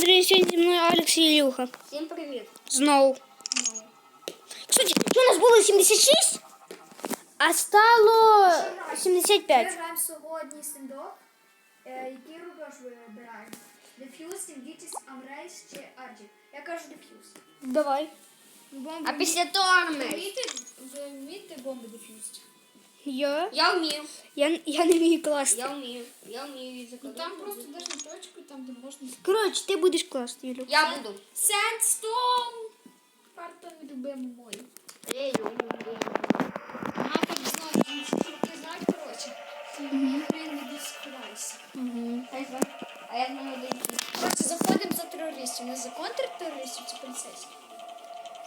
привіт, сьогодні зі мною Алекс і Ілюха. Всім привіт. Знову. Кстати, що у нас було 76? А стало 75. Ми граємо сьогодні стендоп. Е, Який рубеж ви вибираємо? Дефюз, Тімдітіс, Амрейс чи Арджі? Я кажу дефюз. Давай. А після того ми. Ви вмієте бомби дефюз? Я? Я вмію. Я, я не вмію класти. Я вмію. Я вмію її Ну закладати. там просто даже точку, там де можна. Коротше, ти будеш класти, Ілюха. Я буду. Сендстоун! Карта не любимо мою. Я люблю. Ага, так знаю, ти знаєш, коротше. Блін, не знає. А я знаю один. Коротше, заходимо за терористів. Не за контртерористів чи поліцейських.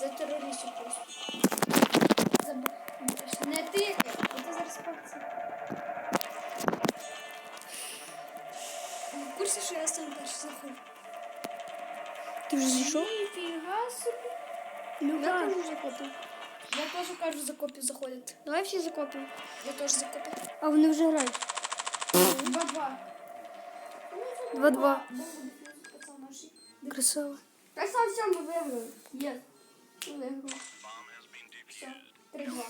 За терористів просто. За... Не ти, а ти зараз поліцей. Курсі, що я сам перший заходжу? Ти вже зійшов? Ніфіга собі. Ілюха. закопів. Я теж кажу закопів заходити. Давай всі закопимо. Я теж закопив. А вони вже грають. Два-два. Два-два. Я сам все ми виграли. Є. Ми виграли. Все. Три-два.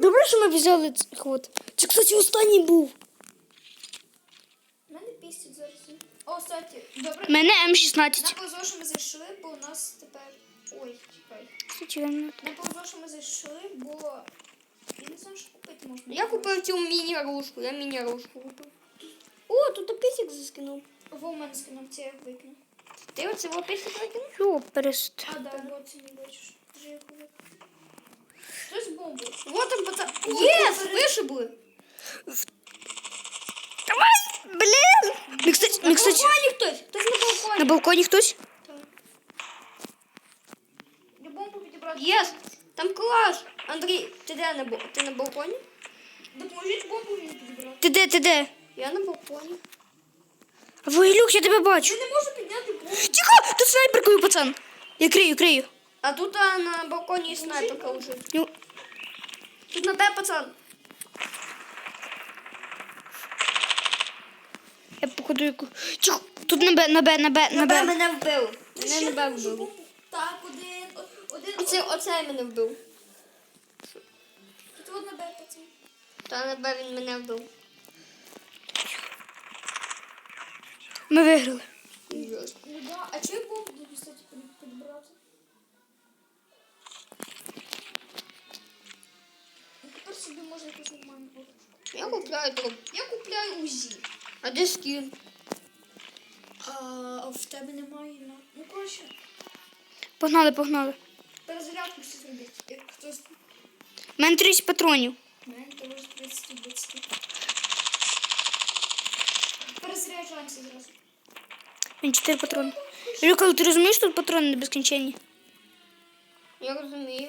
Добре, що ми взяли цей ход. Це, кстати, останній був. О, кстати, добре. Мене На М16. повезло, що ми зайшли, бо у нас тепер. Ой, чекай. На повезло, що ми зайшли, бо. Я не знаю, що купити можна. Я купив цю міні-рушку. Я міні-рушку купив. О, тут пісик заскинув. Во у мене скинув, це я викину. Ти оце во пісик викинув? Йо, перест. А, да, вот це не бачиш. Вже я викину. Хтось бомбу. Вот там пацан. Єс! Вишибли. Давай! Блін! Ми, кстати, ми, кстати, балконі хтось. Хтось на балконі. хтось? Я бомбу підібрати. Єс! Там клас! Андрій, ти де на, ти на балконі? Допоможіть бомбу мені підібрати. Ти де, ти де? Я на балконі. Ви, Ілюх, я тебе бачу. Я не можу підняти бомбу. Тихо! Тут снайперкою, пацан. Я крию, крию. А тут а, на балконі снайперка лежить. Ну, Тут на тебе пацан. Я яку. Тут на Б, на Б, на Б, на На Б мене вбив. Мене на Б вбив. Так, один, один. Оце, оцей мене вбив. Тут от на Б, пацан. Та на Б він мене вбив. Ми виграли. Ну да, а чого я буду, кстати, під- підбирати? Ну, тепер собі може якось нормально. Я купляю дроб. Я купляю УЗІ. А де скін? А в тебе немає, ну. Ну, коротше, Погнали, погнали. перезарядку всі зробити. Як хтось... У мене 30 патронів. У мене теж 30 20. Перезаряджаємося зразу. Мене 4 патрони. Ілюха, ти розумієш, тут патрони безкінченні? Я розумію.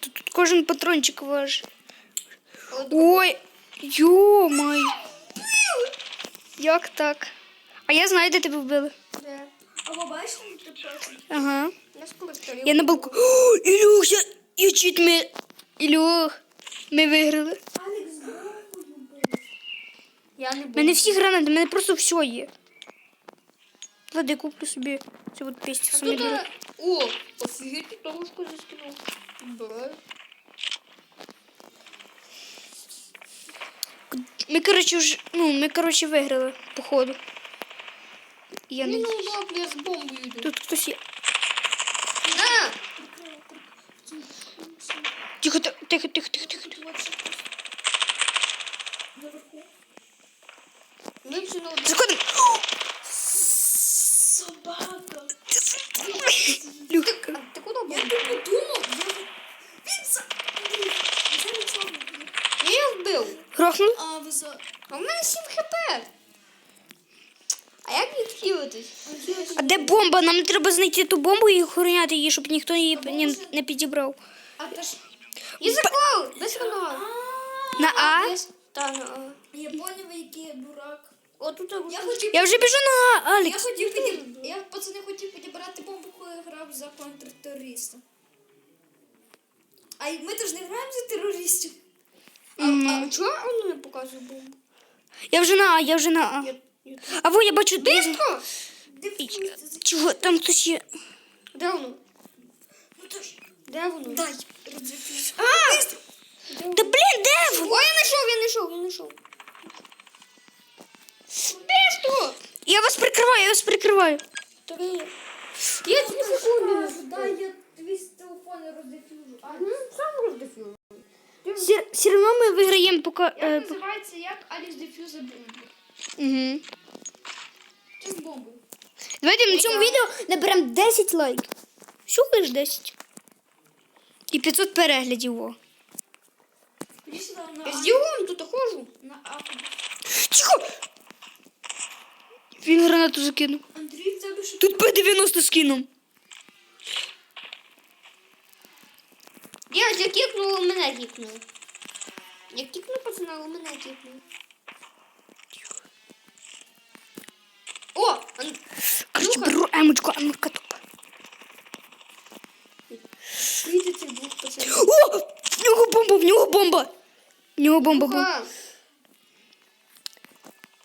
Тут, тут кожен патрончик. Але Ой, йо-май. Як так? А я знаю, де тебе вбили. де? А ви бачите, ти. Ага. Я Я на балконі. Ілюх, я, я чуть ми... Ілюх, ми виграли. Алекс. Я не буду. мене всі гранати, у мене просто все є. Ладно, я куплю собі цю от пістю А тут, о, офігеть, ти дорожку заскинув. Брать. Ми, коротше, вже, ну, ми, коротше, виграли, походу. Я не... Ну, ладно, я з бомбою йду. Тут хтось є. На! Тихо, тихо, тихо, тихо, тихо, один. Заходимо. Собака. А ти куди Я був? так подумав, я... Він за... Не. Я вбив. грохнули? А, в мене 7 хп. А як відхилитись? А де бомба? Нам треба знайти ту бомбу і охороняти її, щоб ніхто її не, не підібрав. А та ж... Я заклав! Без хана. На А? Та, на А. Я поняв, який я дурак. О, тут Я хотів... Я вже біжу на А, Я Алекс. хотів підіб... Я, пацани, хотів підібрати бомбу, коли грав за контртерориста. А й ми ж не граємо за терористів. А, а чого воно не показує бомбу? Я вже на А, я вже на А. А во, я бачу, де. Бистро! Чого? Там хтось є. Де воно? Ну Де воно? дай. А! Та блін, де ви? Ой, я знайшов, я знайшов, я знайшов. Бистро! Я вас прикриваю, я вас прикриваю. Три. Я дві секунди. Дай я тобі з телефону роздефюжу. А, Сам роздефюз. Все, все одно ми виграємо поки. Як Е, називається, як Аліс дефюза бомби. Угу. З? Давайте на цьому відео наберемо 10 лайків. Всього лиш 10. І 500 переглядів. О. Я з Ділом тут ходжу. На А. Тихо! Він гранату закинув. Андрій, в тебе що? Тут П-90 скинув. Кікнула, мене кікнули. Я кікнув пацана, але мене кікнули. О! Ан... Короче, Ну-ка. беру емочку, а ну-ка тут. Цих двох пацанів? О! В нього бомба, в нього бомба. В нього бомба була.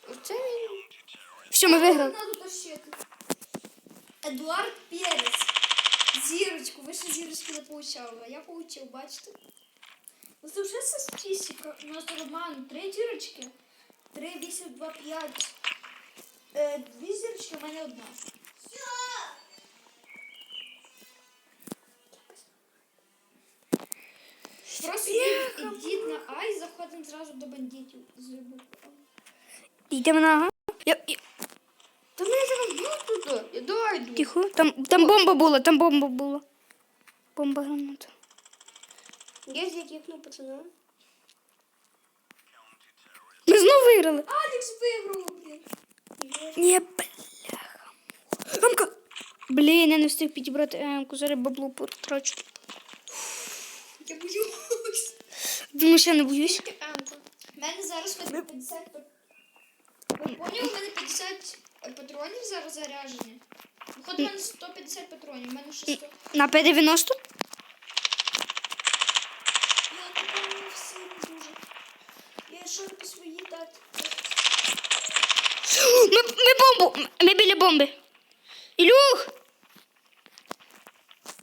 Оце він. Все, ми виграли. Едуард Перець. Зірочку. Ви ще зірочки не получали, а я получив, бачите? Ось це вже статистика. У нас Роман три зірочки. Три, вісім, два, п'ять. Е, дві зірочки, у мене одна. Просто ідіть на А і заходимо зразу до бандитів. Йдемо на ага. Та мене зараз б'ють тут. Я дойду. тихо. Там, там бомба була, там бомба була. Бомба граната. Я я кікнув пацана. Ми знову виграли. Алекс виграв, блін. Ні, бляха. Мамка. Блін, я не встиг підібрати емку, зараз бабло потрачу. Я боюсь. Думаю, що я не боюсь. У мене зараз 50 Ви поняли, у мене 50 патронів зараз заряджені. Виходить, у мене 150 патронів, у мене ще 100. На П-90? Я такого сильно дуже. Я йшов по своїй дати. Ми, ми бомбу! Ми біля бомби. Ілюх!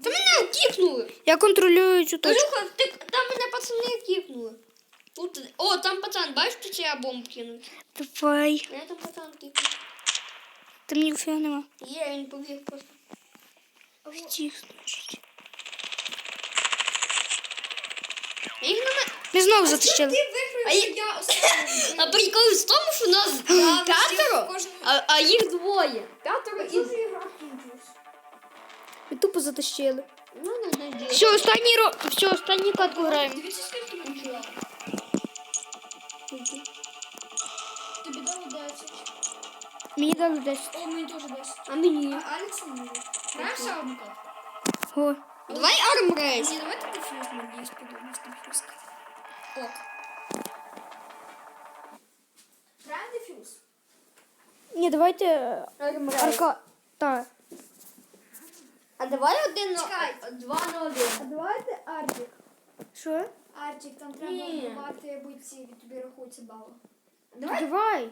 Та мене кікнули. Я контролюю цю точку. Илюха, ти, там мене пацани кікнули. Тут, о, там пацан, бачиш, тут я бомбу кинув. Давай. Мене там пацан кікнув. Там ніфіга нема. Є, він побіг просто. Втіх, значить. А їх на мене... Ми знову Ти затащили. А виграєш, я- а я останній. А прикол в тому, що нас Да, п'ятеро, кожен- а, а їх двоє. П'ятеро Я і... дуже ігра кінчилась. Ми тупо затащили. Ну, не знаю. Все, останній ро... Все, останній катку граємо. Дивіться, Мені дали 10. О, мені теж 10. А мені? А Алекс не Знаєш, одну катку? О. Давай армрейс. Ні, давай таки фьюз мені сподобається дефюз. Ок. Граємо дефюз. Ні, давайте е, Армрейс. арка. Так. А давай один на... Чекай. Два на один. А давайте Артик. Що? Артик, там треба Ні. вбивати бойців, і тобі рахується бали. Давай, Давай.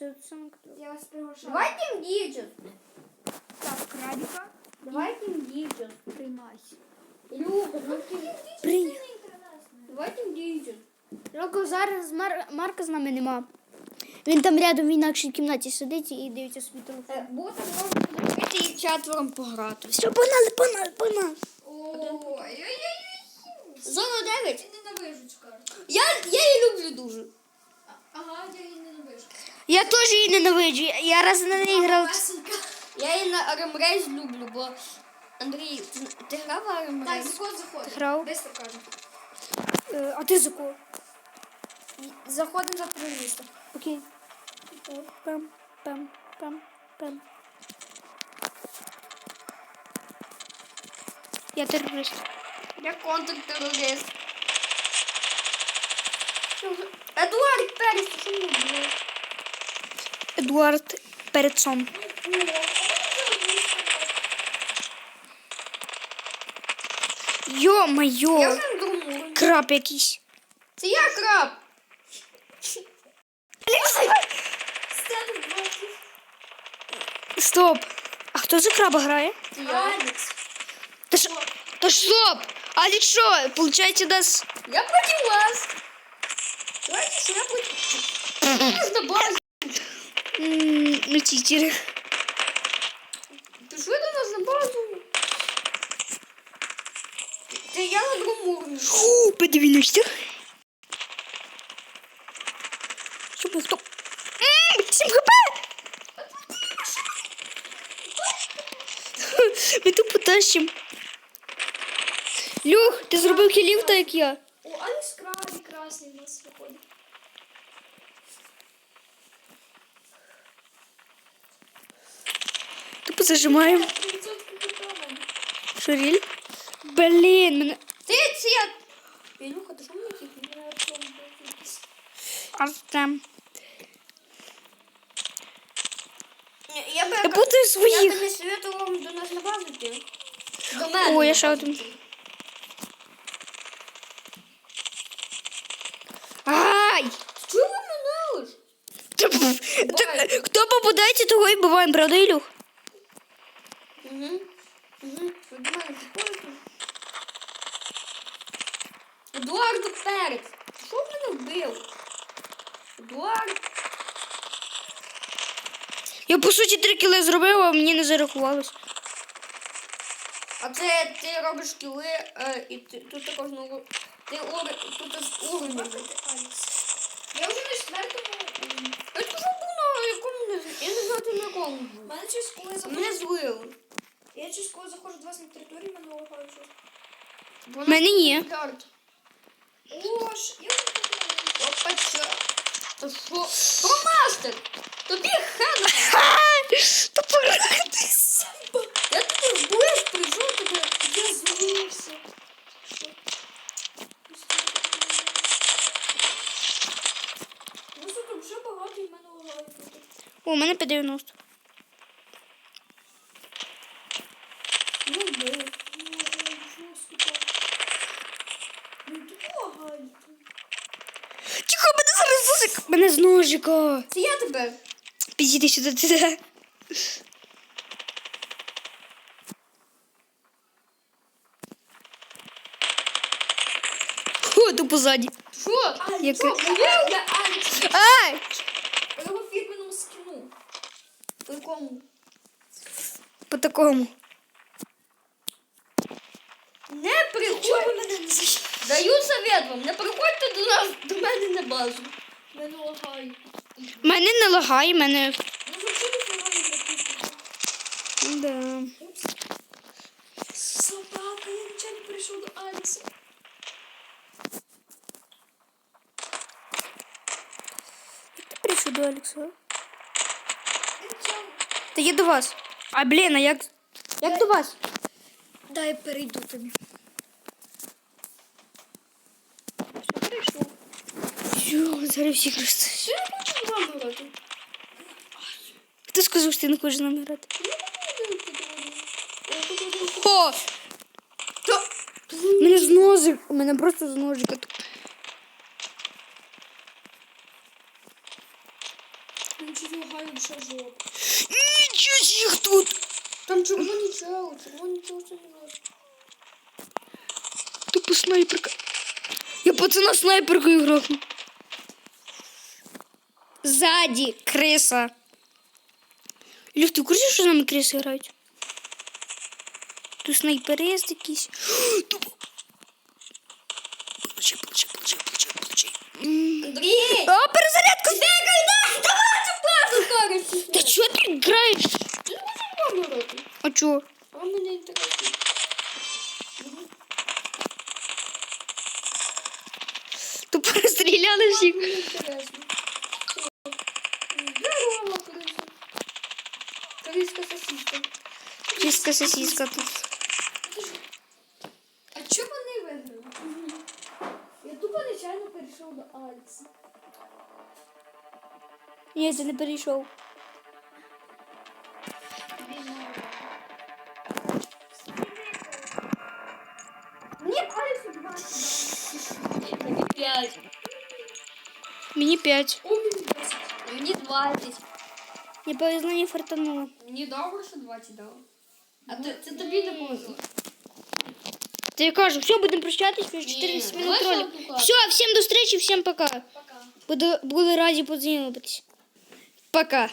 Це саме Я вас приглашаю. давай тим діджет. Так, крабіка. Давай тим діджет. Приймай. Люба, ну ти... Прийняв. Давай тим діджет. Роко зараз Мар... Марка з нами нема. Він там рядом в інакшій кімнаті сидить і дивиться свій телефон. Е, Буде можна подивити і четвером пограти. Все, погнали, погнали, погнали. Ой-ой-ой. Зона 9. Я ненавижу цю карту. Я, я її люблю дуже. А- Ага, я її ненавижу. Я теж її ненавиджу. Я- Я раз на неї грав. Я її на армрейс люблю, бо Андрій, ти, ти грав в Так, армрейс? заход, заход. Грав. Быстро кажу. Е, А ти за кого? Заходимо за терориста. Окей. Пам, пам, пам, пам. Я терорист. Я контртеррорист. Едуард Перес, не робиш? Эдуард Перецон. Йо-майо! Краб якийсь. Це я краб. Стоп! А хто за краба грає? Я. Та ж, та ж стоп! Алекс що? Получається нас... Я против вас. Давайте, я против. Я сдобавлю. М, Ну, читери. Пришли до нас на базу. Ты я на другом уровне. Фу, по 90. Стоп, стоп. М, 7 хп! Ми тут потащим. Люх, ти зробив хілів, так як я. О, Алекс крабі красний у нас виходить. Тупо зажимаємо. 30 капітаном. Шуріль. Блін, мене... Ты цвет. Илюха, ты что мне тихо? Я Артем був якийсь. Артем. Я бы... Я путаю Я своїх. бы не советовал вам до нас на базу идти. До мене О, я на ще базу один. йти. Ай! Чого ви мене лиш? Так, Хто попадається, того і буваємо, правда, Ілюх? Угу. Угу. До мене підходите? Едуарду Перець. Що в мене вбив? Едуард. Я по суті три кіли зробив, а мені не зарахувалось. А це ти робиш кіли, е, і ти, тут також ну, ти ури, тут з уровня. Я вже на четвертому. уровні. Я скажу, був на якому не знаю. Я не знаю, ти на якому У мене щось коли заходжу. Мене злили. Я через коли заходжу до вас на територію, мене лагає щось. Воно Мене ні. Дарт. Я вже тут. Опа, що? Та що? Промастер! Тобі хана! Та порадись. Я тебе вбив, прийшов тебе, я змінився. Ну, сука, вже багато і мене. О, у мене 50. Тихо, мене зараз зусик. Мене з ножика. Це я тебе. Підійди сюди, сюди. О, тупо ззаді. Що? Яке? Що, вбив? Я Алекс. Ай! По його фірменному скіну. По якому? По такому. Не Чого приходь. ви мене не? Даю совет вам, не приходьте до нас, до мене на базу. Мене лагає. Мене не лагає, мене. Ну. Да. Собака, я нічого не прийшов до. Ти прийшов до Алекса? Та я до вас. А блін, а як. Як до вас? Дай я перейду тобі. Зараз всіх розстріляю. Що я хочу з вами грати? Хто сказав, що ти не хочеш з нами грати? Тут один Мене з ножик. Мене просто з ножика. Жоп. Нічого їх тут. Там червоні чел, червоні чел це не знаю. Тупо снайперка. Я пацана снайперкою грохну. Ззаді криса. Люх, ти курсі, що з нами криси грають? Тут снайперист якийсь. Получи, получи, получи, получи, получи. Андрій! О, перезарядка! Бегай, да! Давай цю базу кажуть! Та чого ти граєш? А чого? А мене інтересує. Тупо розстріляли всіх. Мені інтересно. Чиста сосиска тут. А чому вони виграли? Я тупо нечайно перейшов до Алекса. Ні, це не перейшов. Ні, Алекс убиває. Мені п'ять. Мені 5. О, мені 10. Мені двадцять. Не повезло, не фартануло. Мені добре, що 20 дало. А то, це тобі допомогло. Ти кажу, все, будемо прощатись, вже 14 Ні, минут давай ролик. Все, всім до зустрічі, всім пока. Пока. Буду, буду раді познайомитись. Пока.